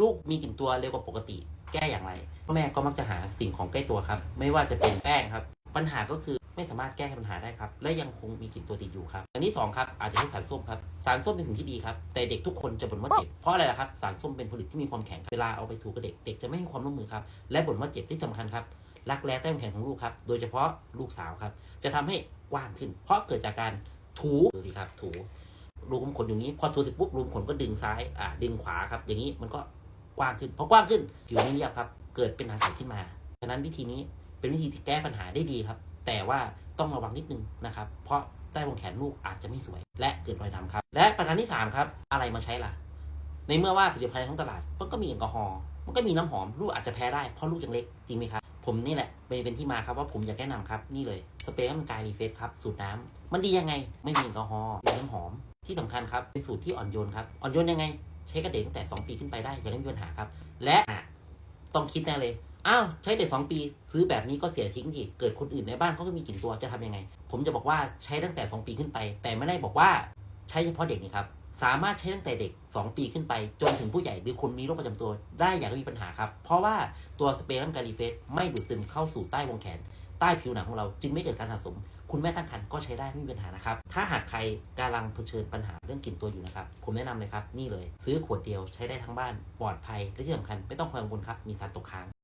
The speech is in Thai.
ลูกมีกลิ่นตัวเร็วกว่าปกติแก้อย่างไรพ่อแม่ก็มักจะหาสิ่งของใกล้ตัวครับ ไม่ว่าจะเป็นแป้งครับ ปัญหาก็คือไม่สามารถแก้ปัญหาได้ครับ และยังคงมีกลิ่นตัวติดอยู่ครับ อันที่สองครับอาจจะใช้สารส้มครับ สารส้มเป็นสิ่งที่ดีครับ แต่เด็กทุกคนจะบ่นว่าเจ็บ เพราะอะไรล่ะครับ สารส้มเป็นผลิตที่มีความแข็ง เวลาเอาไปถูกับเด็ก เด็กจะไม่ให้ความร่วมมือครับ และบ่นว่าเจ็บที่สำคัญครับ รักแร้แต้มแข็งของลูกครับ โดยเฉพาะลูกสาวครับ จะทำให้กว้างขึ้น เพราะเกิดจากการถูดูสิครับ ถูรูขุมขนอยู่นี้ พอถูเสร็จปุ๊บรูขุมขนก็ดึงซ้าย อ่า ดึงขวาครับ อย่างนี้มันก็ กว้างขึ้นพอกว้างขึ้นผิวไม่เรียบครับ เกิดเป็นหนังใสขึ้นมาฉะนั้นวิธีนี้เป็นวิธีที่แก้ปัญหาได้ดีครับ แต่ว่าต้องระวังนิดนึงนะครับ เพราะใต้วงแขนลูกอาจจะไม่สวย และเกิดรอยดำครับ และประการที่สามครับ อะไรมาใช้ล่ะ ในเมื่อว่าผลิตภัณฑ์ในท้องตลาดมันก็มีแอลกอฮอล์มันก็มีน้ำหอมลูกอาจจะแพ้ได้เพราะลูกยังเล็กจริงไหมครับ ผมนี่แหละเป็นเป็นที่มาครับว่าผมอยากแนะนำครับนี่เลยสเปรย์น้ำกายรีเฟสครับสูตรน้ำมันดียังไงไม่มีแอลกอฮอล์มีน้ำหอมที่สำคัญครับเป็นสูตรที่อ่อนโยนครับอ่อนโยนยังไง ช้กับเด็กตั้งแต่ 2 ปีขึ้นไปได้ยังไม่มีปัญหาครับ และต้องคิดแน่เลยอ้าวใช้เด็ก2ปีซื้อแบบนี้ก็เสียทิ้งทีเกิดคนอื่นในบ้านเขาก็มีกลิ่นตัวจะทำยังไง ผมจะบอกว่าใช้ตั้งแต่ 2 ปีขึ้นไป แต่ไม่ได้บอกว่าใช้เฉพาะเด็กนี่ครับสามารถใช้ตั้งแต่เด็ก 2 ปีขึ้นไป จนถึงผู้ใหญ่หรือคนมีโรคประจำตัวได้อย่างไม่มีปัญหาครับ เพราะว่าตัวสเปรย์น้ำการีเฟสไม่ดูดซึมเข้าสู่ใต้วงแขน ใต้ผิวหนังของเราจึงไม่เกิดการสะสม คุณแม่ตั้งครรภ์ก็ใช้ได้ไม่มีปัญหานะครับ ถ้าหากใครกำลังเผชิญปัญหาเรื่องกลิ่นตัวอยู่นะครับ ผมแนะนำเลยครับ นี่เลย ซื้อขวดเดียวใช้ได้ทั้งบ้านปลอดภัยและที่สำคัญไม่ต้องกังวลครับมีสารตกค้าง